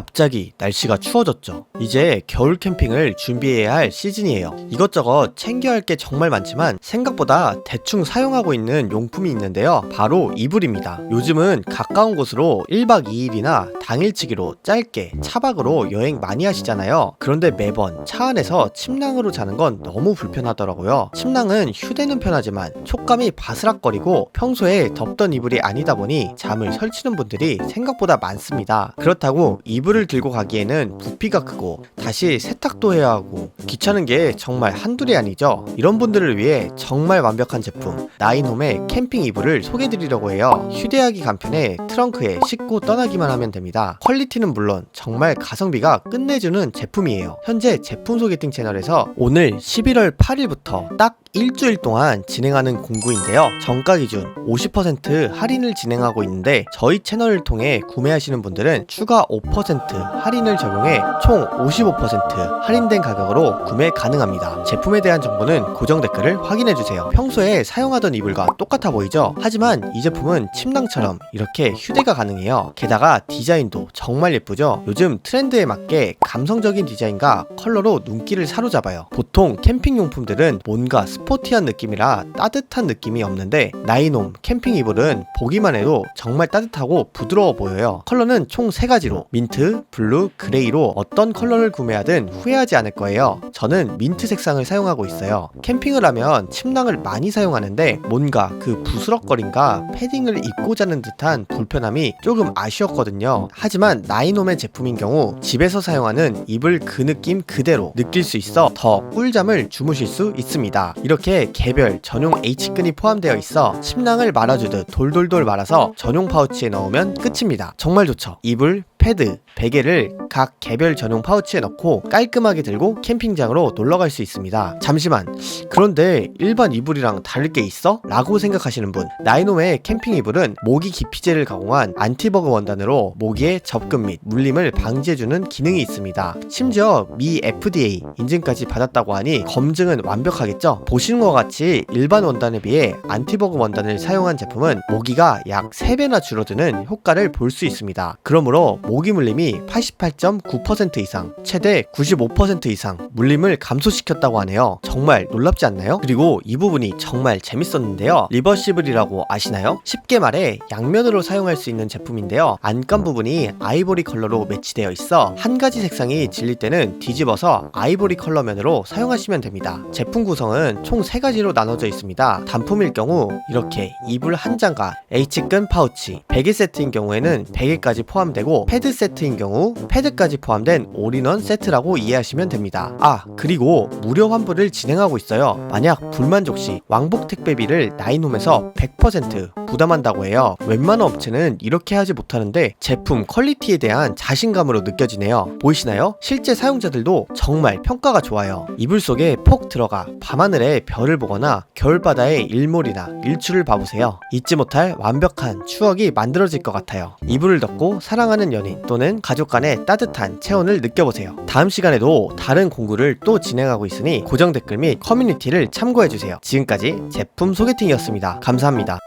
갑자기 날씨가 추워졌죠. 이제 겨울 캠핑을 준비해야 할 시즌이에요. 이것저것 챙겨야 할 게 정말 많지만 생각보다 대충 사용하고 있는 용품이 있는데요. 바로 이불입니다. 요즘은 가까운 곳으로 1박 2일이나 당일치기로 짧게 차박으로 여행 많이 하시잖아요. 그런데 매번 차 안에서 침낭으로 자는 건 너무 불편하더라고요. 침낭은 휴대는 편하지만 촉감이 바스락거리고 평소에 덥던 이불이 아니다 보니 잠을 설치는 분들이 생각보다 많습니다. 그렇다고 이불 을 들고 가기에는 부피가 크고 다시 세탁도 해야 하고 귀찮은 게 정말 한둘이 아니죠. 이런 분들을 위해 정말 완벽한 제품 나인홈의 캠핑 이불을 소개드리려고 해요. 휴대하기 간편해 트렁크에 싣고 떠나기만 하면 됩니다. 퀄리티는 물론 정말 가성비가 끝내주는 제품이에요. 현재 제품 소개팅 채널에서 오늘 11월 8일부터 딱 일주일 동안 진행하는 공구인데요. 정가 기준 50% 할인을 진행하고 있는데 저희 채널을 통해 구매하시는 분들은 추가 5% 할인을 적용해 총 55% 할인된 가격으로 구매 가능합니다. 제품에 대한 정보는 고정 댓글을 확인해 주세요. 평소에 사용하던 이불과 똑같아 보이죠? 하지만 이 제품은 침낭처럼 이렇게 휴대가 가능해요. 게다가 디자인도 정말 예쁘죠? 요즘 트렌드에 맞게 감성적인 디자인과 컬러로 눈길을 사로잡아요. 보통 캠핑 용품들은 뭔가 스포 티한 느낌이라 따뜻한 느낌이 없는데 나이놈 캠핑 이불은 보기만 해도 정말 따뜻하고 부드러워 보여요. 컬러는 총 3가지로 민트, 블루, 그레이로 어떤 컬러를 구매하든 후회하지 않을 거예요. 저는 민트 색상을 사용하고 있어요. 캠핑을 하면 침낭을 많이 사용하는데 뭔가 그 부스럭거림과 패딩을 입고 자는 듯한 불편함이 조금 아쉬웠거든요. 하지만 나이놈의 제품인 경우 집에서 사용하는 이불 그 느낌 그대로 느낄 수 있어 더 꿀잠을 주무실 수 있습니다. 이렇게 개별 전용 H끈이 포함되어 있어 침낭을 말아주듯 돌돌돌 말아서 전용 파우치에 넣으면 끝입니다. 정말 좋죠. 이불, 패드, 베개를 각 개별 전용 파우치에 넣고 깔끔하게 들고 캠핑장으로 놀러 갈 수 있습니다. 잠시만. 그런데 일반 이불이랑 다를 게 있어? 라고 생각하시는 분. 나이놈의 캠핑 이불은 모기 기피제를 가공한 안티버그 원단으로 모기의 접근 및 물림을 방지해주는 기능이 있습니다. 심지어 미 FDA 인증까지 받았다고 하니 검증은 완벽하겠죠? 보시는 것 같이 일반 원단에 비해 안티버그 원단을 사용한 제품은 모기가 약 3배나 줄어드는 효과를 볼 수 있습니다. 그러므로 모기 물림이 88.9% 이상, 최대 95% 이상 물림을 감소시켰다고 하네요. 정말 놀랍지 않나요? 그리고 이 부분이 정말 재밌었는데요. 리버시블이라고 아시나요? 쉽게 말해 양면으로 사용할 수 있는 제품인데요. 안감 부분이 아이보리 컬러로 매치되어 있어 한 가지 색상이 질릴 때는 뒤집어서 아이보리 컬러 면으로 사용하시면 됩니다. 제품 구성은 총 3가지로 나눠져 있습니다. 단품일 경우 이렇게 이불 한 장과 H끈 파우치, 베개 세트인 경우에는 베개까지 포함되고 패드 세트인 경우 패드까지 포함된 올인원 세트라고 이해하시면 됩니다. 아, 그리고 무료 환불을 진행하고 있어요. 만약 불만족 시 왕복 택배비를 나인홈에서 100% 부담한다고 해요. 웬만한 업체는 이렇게 하지 못하는데 제품 퀄리티에 대한 자신감으로 느껴지네요. 보이시나요? 실제 사용자들도 정말 평가가 좋아요. 이불 속에 폭 들어가 밤하늘에 별을 보거나 겨울바다의 일몰이나 일출을 봐보세요. 잊지 못할 완벽한 추억이 만들어질 것 같아요. 이불을 덮고 사랑하는 연인 또는 가족 간의 따뜻한 체온을 느껴보세요. 다음 시간에도 다른 공구를 또 진행하고 있으니 고정 댓글 및 커뮤니티를 참고해주세요. 지금까지 제품 소개팅이었습니다. 감사합니다.